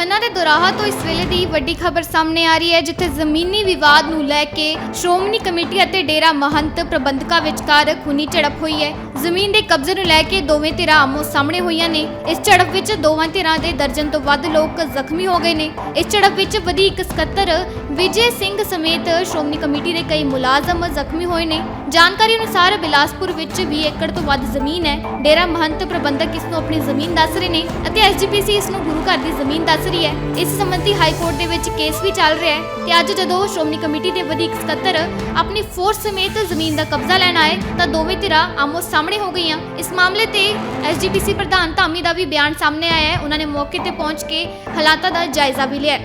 ਖੰਨਾ ਦੇ ਦੁਰਾਹਾ ਤੋਂ ਇਸ ਵੇਲੇ ਦੀ ਵੱਡੀ ਖਬਰ ਸਾਹਮਣੇ ਆ ਰਹੀ ਹੈ, ਜਿੱਥੇ ਜ਼ਮੀਨੀ ਵਿਵਾਦ ਨੂੰ ਲੈ ਕੇ ਸ਼੍ਰੋਮਣੀ ਕਮੇਟੀ ਅਤੇ ਡੇਰਾ ਮਹੰਤ ਪ੍ਰਬੰਧਕਾਂ ਵਿਚਕਾਰ ਖੂਨੀ ਝੜਪ ਹੋਈ ਹੈ। ਜ਼ਮੀਨ ਦੇ ਕਬਜ਼ੇ ਨੂੰ ਲੈ ਕੇ ਦੋਵੇਂ ਧਿਰਾਂ ਆਮੋ ਸਾਹਮਣੇ ਹੋਈਆਂ ਨੇ। ਇਸ ਝੜਪ ਵਿੱਚ ਦੋਵਾਂ ਧਿਰਾਂ ਦੇ ਦਰਜਨ ਤੋਂ ਵੱਧ ਲੋਕ ਜ਼ਖਮੀ ਹੋ ਗਏ ਨੇ। ਇਸ ਝੜਪ ਵਿੱਚ ਵਧੀਕ ਸਕੱਤਰ ਵਿਜੇ ਸਿੰਘ ਸਮੇਤ ਸ਼੍ਰੋਮਣੀ ਕਮੇਟੀ ਦੇ ਕਈ ਮੁਲਾਜ਼ਮ ਜ਼ਖਮੀ ਹੋਏ ਨੇ। ਜਾਣਕਾਰੀ ਅਨੁਸਾਰ ਬਿਲਾਸਪੁਰ ਵਿੱਚ 20 ਏਕੜ ਤੋਂ ਵੱਧ ਜ਼ਮੀਨ ਹੈ। ਡੇਰਾ ਮਹੰਤ ਪ੍ਰਬੰਧਕ ਇਸ ਨੂੰ ਆਪਣੀ ਜ਼ਮੀਨ ਦੱਸ ਰਹੇ ਨੇ ਅਤੇ ਐਸਜੀਪੀਸੀ ਇਸ ਨੂੰ ਗੁਰੂ ਘਰ ਦੀ ਜ਼ਮੀਨ ਦੱਸ ਰਹੀ ਹੈ। ਇਸ ਸੰਬੰਧੀ ਹਾਈ ਕੋਰਟ ਦੇ ਵਿੱਚ ਕੇਸ ਵੀ ਚੱਲ ਰਿਹਾ ਹੈ ਤੇ ਅੱਜ ਜਦੋਂ ਸ਼੍ਰੋਮਣੀ ਕਮੇਟੀ ਦੇ ਵਧੀਕ ਸਕੱਤਰ ਆਪਣੀ ਫੋਰਸ ਸਮੇਤ ਜ਼ਮੀਨ ਦਾ ਕਬਜ਼ਾ ਲੈਣ ਆਏ ਤਾਂ ਦੋਵੇਂ ਧਿਰਾਂ ਆਮੋ ਸਾਹਮਣੇ ਹੋ ਗਈਆਂ। ਇਸ ਮਾਮਲੇ ਤੇ ਐਸਜੀਪੀਸੀ ਪ੍ਰਧਾਨ ਧਾਮੀ ਦਾ ਵੀ ਬਿਆਨ ਸਾਹਮਣੇ ਆਇਆ ਹੈ। ਉਹਨਾਂ ਨੇ ਮੌਕੇ ਤੇ ਪਹੁੰਚ ਕੇ ਹਾਲਾਤਾਂ ਦਾ ਜਾਇਜ਼ਾ ਵੀ ਲਿਆ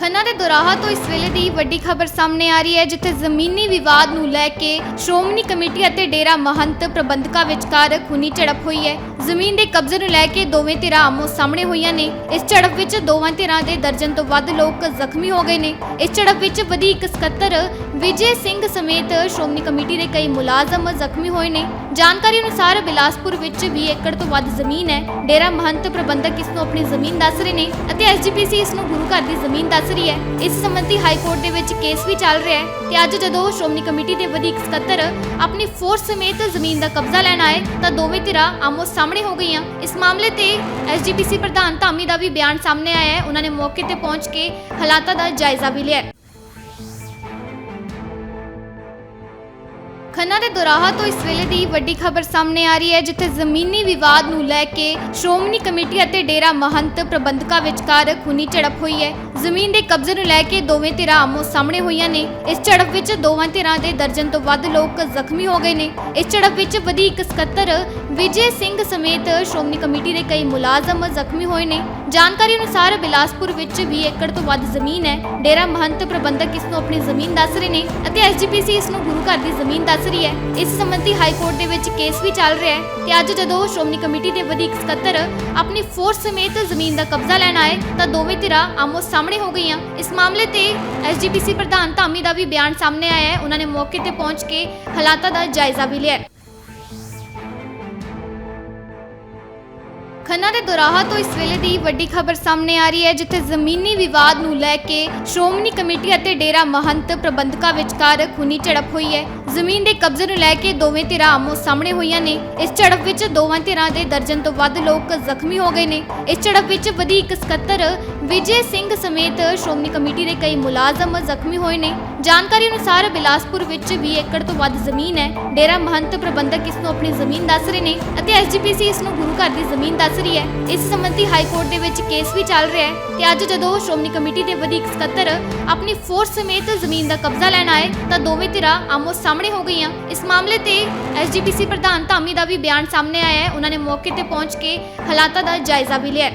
ਖੰਨਾ ਦੇ ਦੁਰਾਹਾ ਤੋਂ ਇਸ ਵੇਲੇ ਦੀ ਵੱਡੀ ਖਬਰ ਸਾਹਮਣੇ ਆ ਰਹੀ ਹੈ, ਜਿੱਥੇ ਜ਼ਮੀਨੀ ਵਿਵਾਦ ਨੂੰ ਲੈ ਕੇ ਸ਼੍ਰੋਮਣੀ ਕਮੇਟੀ ਅਤੇ ਡੇਰਾ ਮਹੰਤ ਪ੍ਰਬੰਧਕਾਂ ਵਿਚਕਾਰ ਖੂਨੀ ਝੜਪ ਹੋਈ ਹੈ। ਜ਼ਮੀਨ ਦੇ ਕਬਜ਼ੇ ਨੂੰ ਲੈ ਕੇ ਦੋਵੇਂ ਧਿਰਾਂ ਆਮੋ ਸਾਹਮਣੇ ਹੋਈਆਂ ਨੇ। ਇਸ ਝੜਪ ਵਿੱਚ ਦੋਵਾਂ ਧਿਰਾਂ ਦੇ ਦਰਜਨ ਤੋਂ ਵੱਧ ਲੋਕ ਜ਼ਖਮੀ ਹੋ ਗਏ ਨੇ। ਇਸ ਝੜਪ ਵਿੱਚ ਵਧੀਕ ਸਕੱਤਰ ਵਿਜੇ ਸਿੰਘ ਸਮੇਤ ਸ਼੍ਰੋਮਣੀ ਕਮੇਟੀ ਦੇ ਕਈ ਮੁਲਾਜ਼ਮ ਜ਼ਖਮੀ ਹੋਏ ਨੇ। ਜਾਣਕਾਰੀ ਅਨੁਸਾਰ ਬਿਲਾਸਪੁਰ ਵਿੱਚ 20 ਏਕੜ ਤੋਂ ਵੱਧ ਜ਼ਮੀਨ ਹੈ। ਡੇਰਾ ਮਹੰਤ ਪ੍ਰਬੰਧਕ ਇਸ ਨੂੰ ਆਪਣੀ ਜ਼ਮੀਨ ਦੱਸ ਰਹੇ ਨੇ ਅਤੇ ਐਸਜੀਪੀਸੀ ਇਸ ਨੂੰ ਗੁਰੂ ਘਰ ਦੀ ਜ਼ਮੀਨ ਦੱਸ ਰਹੀ ਹੈ। ਇਸ ਸੰਬੰਧੀ ਹਾਈ ਕੋਰਟ ਦੇ ਵਿੱਚ ਕੇਸ ਵੀ ਚੱਲ ਰਿਹਾ ਹੈ ਤੇ ਅੱਜ ਜਦੋਂ ਸ਼੍ਰੋਮਣੀ ਕਮੇਟੀ ਦੇ ਵਧੀਕ ਸਕੱਤਰ ਆਪਣੀ ਫੋਰਸ ਸਮੇਤ ਜ਼ਮੀਨ ਦਾ ਕਬਜ਼ਾ ਲੈਣ ਆਏ, ਤਾਂ ਦੋਵੇਂ ਧਿਰਾਂ ਆਮੋ ਸਾਹਮਣੇ ਹੋ ਗਈਆਂ। ਇਸ ਮਾਮਲੇ ਤੇ ਐਸਜੀਪੀਸੀ ਪ੍ਰਧਾਨ ਧਾਮੀ ਦਾ ਵੀ ਬਿਆਨ ਸਾਹਮਣੇ ਆਇਆ ਹੈ। ਉਹਨਾਂ ਨੇ ਮੌਕੇ ਤੇ ਪਹੁੰਚ ਕੇ ਹਾਲਾਤਾਂ ਦਾ ਜਾਇਜ਼ਾ ਵੀ ਲਿਆ ਖੰਨਾ ਦੇ ਦੁਰਾਹਾ ਤੋਂ ਇਸ ਵੇਲੇ ਦੀ ਵੱਡੀ ਖਬਰ ਸਾਹਮਣੇ ਆ ਰਹੀ ਹੈ, ਜਿੱਥੇ ਜ਼ਮੀਨੀ ਵਿਵਾਦ ਨੂੰ ਲੈ ਕੇ ਸ਼੍ਰੋਮਣੀ ਕਮੇਟੀ ਅਤੇ ਡੇਰਾ ਮਹੰਤ ਪ੍ਰਬੰਧਕਾਂ ਵਿਚਕਾਰ ਖੂਨੀ ਝੜਪ ਹੋਈ ਹੈ। ਜ਼ਮੀਨ ਦੇ ਕਬਜ਼ੇ ਨੂੰ ਲੈ ਕੇ ਦੋਵੇਂ ਧਿਰਾਂ ਆਮੋ ਸਾਹਮਣੇ ਹੋਈਆਂ ਨੇ। ਇਸ ਝੜਪ ਵਿੱਚ ਦੋਵਾਂ ਧਿਰਾਂ ਦੇ ਦਰਜਨ ਤੋਂ ਵੱਧ ਲੋਕ ਜ਼ਖਮੀ ਹੋ ਗਏ ਨੇ। ਇਸ ਝੜਪ ਵਿੱਚ ਵਧੀਕ ਸਕੱਤਰ ਵਿਜੇ ਸਿੰਘ ਸਮੇਤ ਸ਼੍ਰੋਮਣੀ ਕਮੇਟੀ ਦੇ ਕਈ ਮੁਲਾਜ਼ਮ ਜ਼ਖਮੀ ਹੋਏ ਨੇ। ਜਾਣਕਾਰੀ ਅਨੁਸਾਰ ਬਿਲਾਸਪੁਰ ਵਿੱਚ 20 ਏਕੜ ਤੋਂ ਵੱਧ ਜ਼ਮੀਨ ਹੈ। ਡੇਰਾ ਮਹੰਤ ਪ੍ਰਬੰਧਕ ਇਸ ਨੂੰ ਆਪਣੀ ਜ਼ਮੀਨ ਦੱਸ ਰਹੇ ਨੇ ਅਤੇ ਐਸਜੀਪੀਸੀ ਇਸ ਨੂੰ ਗੁਰੂ ਘਰ ਦੀ ਜ਼ਮੀਨ ਦੱਸ ਰਹੀ ਹੈ। ਇਸ ਸੰਬੰਧੀ ਹਾਈ ਕੋਰਟ ਦੇ ਵਿੱਚ ਕੇਸ ਵੀ ਚੱਲ ਰਿਹਾ ਹੈ ਤੇ ਅੱਜ ਜਦੋਂ ਸ਼੍ਰੋਮਣੀ ਕਮੇਟੀ ਦੇ ਵਧੀਕ ਸਕੱਤਰ ਆਪਣੀ ਫੋਰਸ ਸਮੇਤ ਜ਼ਮੀਨ ਦਾ ਕਬਜ਼ਾ ਲੈਣ ਆਏ ਤਾਂ ਦੋਵੇਂ ਧਿਰਾਂ ਆਮੋ ਸਾਹਮਣੇ ਹੋ ਗਈਆਂ। ਇਸ ਮਾਮਲੇ ਤੇ ਐਸਜੀਪੀਸੀ ਪ੍ਰਧਾਨ ਧਾਮੀ ਦਾ ਵੀ ਬਿਆਨ ਸਾਹਮਣੇ ਆਇਆ ਹੈ। ਉਹਨਾਂ ਨੇ ਮੌਕੇ ਤੇ ਪਹੁੰਚ ਕੇ ਹਾਲਾਤਾਂ ਦਾ ਜਾਇਜ਼ਾ ਵੀ ਲਿਆ ਖੰਨਾ ਦੇ ਦੁਰਾਹਾ ਤੋਂ ਇਸ ਵੇਲੇ ਦੀ ਵੱਡੀ ਖਬਰ ਸਾਹਮਣੇ ਆ ਰਹੀ ਹੈ, ਜਿੱਥੇ ਜ਼ਮੀਨੀ ਵਿਵਾਦ ਨੂੰ ਲੈ ਕੇ ਸ਼੍ਰੋਮਣੀ ਕਮੇਟੀ ਅਤੇ ਡੇਰਾ ਮਹੰਤ ਪ੍ਰਬੰਧਕਾਂ ਵਿਚਕਾਰ ਖੂਨੀ ਝੜਪ ਹੋਈ ਹੈ। ਜ਼ਮੀਨ ਦੇ ਕਬਜ਼ੇ ਨੂੰ ਲੈ ਕੇ ਦੋਵੇਂ ਧਿਰਾਂ ਆਮੋ ਸਾਹਮਣੇ ਹੋਈਆਂ ਨੇ। ਇਸ ਝੜਪ ਵਿੱਚ ਦੋਵਾਂ ਧਿਰਾਂ ਦੇ ਦਰਜਨ ਤੋਂ ਵੱਧ ਲੋਕ ਜ਼ਖਮੀ ਹੋ ਗਏ ਨੇ। ਇਸ ਝੜਪ ਵਿੱਚ ਵਧੀਕ ਸਕੱਤਰ ਵਿਜੇ ਸਿੰਘ ਸਮੇਤ ਸ਼੍ਰੋਮਣੀ ਕਮੇਟੀ ਦੇ ਕਈ ਮੁਲਾਜ਼ਮ ਜ਼ਖਮੀ ਹੋਏ ਨੇ। ਜਾਣਕਾਰੀ ਅਨੁਸਾਰ ਬਿਲਾਸਪੁਰ ਵਿੱਚ 20 ਏਕੜ ਤੋਂ ਵੱਧ ਜ਼ਮੀਨ ਹੈ। ਡੇਰਾ ਮਹੰਤ ਪ੍ਰਬੰਧਕ ਇਸ ਨੂੰ ਆਪਣੀ ਜ਼ਮੀਨ ਦੱਸ ਰਹੇ ਨੇ ਅਤੇ ਐਸਜੀਪੀਸੀ ਇਸ ਨੂੰ ਗੁਰੂ ਘਰ ਦੀ ਜ਼ਮੀਨ ਦੱਸ ਰਹੀ ਹੈ। ਇਸ ਸੰਬੰਧੀ ਹਾਈ ਕੋਰਟ ਦੇ ਵਿੱਚ ਕੇਸ ਵੀ ਚੱਲ ਰਿਹਾ ਹੈ ਤੇ ਅੱਜ ਜਦੋਂ ਸ਼੍ਰੋਮਣੀ ਕਮੇਟੀ ਦੇ ਵਧੀਕ ਸਕੱਤਰ ਆਪਣੀ ਫੋਰਸ ਸਮੇਤ ਜ਼ਮੀਨ ਦਾ ਕਬਜ਼ਾ ਲੈਣ ਆਏ ਤਾਂ ਦੋਵੇਂ ਧਿਰਾਂ ਆਮੋ ਸਾਹਮਣੇ ਹੋ ਗਈਆਂ। ਇਸ ਮਾਮਲੇ ਤੇ ਐਸਜੀਪੀਸੀ ਪ੍ਰਧਾਨ ਧਾਮੀ ਦਾ ਵੀ ਬਿਆਨ ਸਾਹਮਣੇ ਆਇਆ ਹੈ। ਉਹਨਾਂ ਨੇ ਮੌਕੇ ਤੇ ਪਹੁੰਚ ਕੇ ਹਾਲਾਤਾਂ ਦਾ ਜਾਇਜ਼ਾ ਵੀ ਲਿਆ